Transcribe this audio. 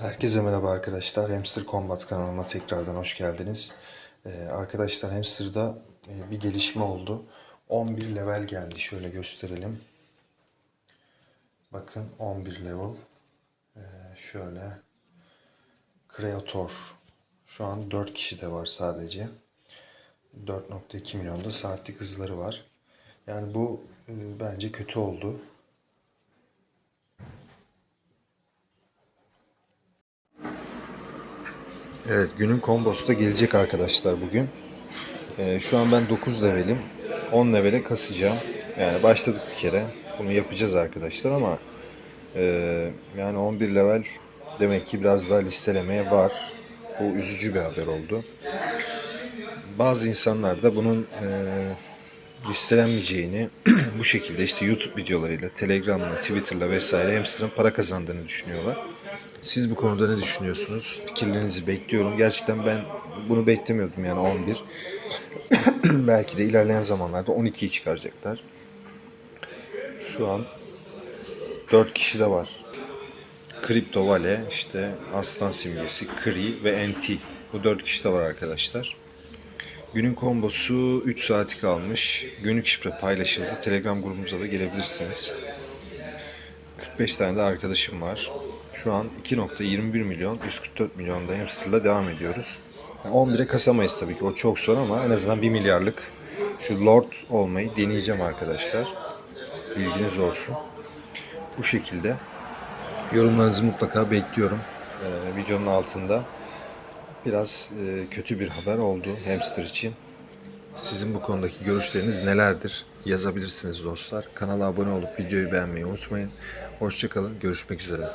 Herkese merhaba arkadaşlar. Hamster Combat kanalıma tekrardan hoş geldiniz. Ee, arkadaşlar Hamster'da e, bir gelişme oldu. 11 level geldi. Şöyle gösterelim. Bakın 11 level. Ee, şöyle. Creator. Şu an 4 kişi de var sadece. 4.2 milyonda saatlik hızları var. Yani bu e, bence kötü oldu. Evet günün kombosu da gelecek arkadaşlar bugün. Ee, şu an ben 9 levelim. 10 levele kasacağım. Yani başladık bir kere. Bunu yapacağız arkadaşlar ama e, yani 11 level demek ki biraz daha listelemeye var. Bu üzücü bir haber oldu. Bazı insanlar da bunun e, listelenmeyeceğini bu şekilde işte YouTube videolarıyla, Telegram'la, Twitter'la vesaire hamster'ın para kazandığını düşünüyorlar. Siz bu konuda ne düşünüyorsunuz? Fikirlerinizi bekliyorum. Gerçekten ben bunu beklemiyordum yani 11. Belki de ilerleyen zamanlarda 12'yi çıkaracaklar. Şu an 4 kişi de var. Kripto Vale, işte Aslan Simgesi, Kri ve NT. Bu 4 kişi de var arkadaşlar. Günün kombosu 3 saati kalmış. Günlük şifre paylaşıldı. Telegram grubumuza da gelebilirsiniz. 45 tane de arkadaşım var. Şu an 2.21 milyon, 144 milyonda hamsterla devam ediyoruz. Yani 11'e kasamayız tabii ki. O çok zor ama en azından 1 milyarlık şu Lord olmayı deneyeceğim arkadaşlar. Bilginiz olsun. Bu şekilde. Yorumlarınızı mutlaka bekliyorum. Ee, videonun altında. Biraz e, kötü bir haber oldu hamster için. Sizin bu konudaki görüşleriniz nelerdir? Yazabilirsiniz dostlar. Kanala abone olup videoyu beğenmeyi unutmayın. Hoşçakalın. Görüşmek üzere.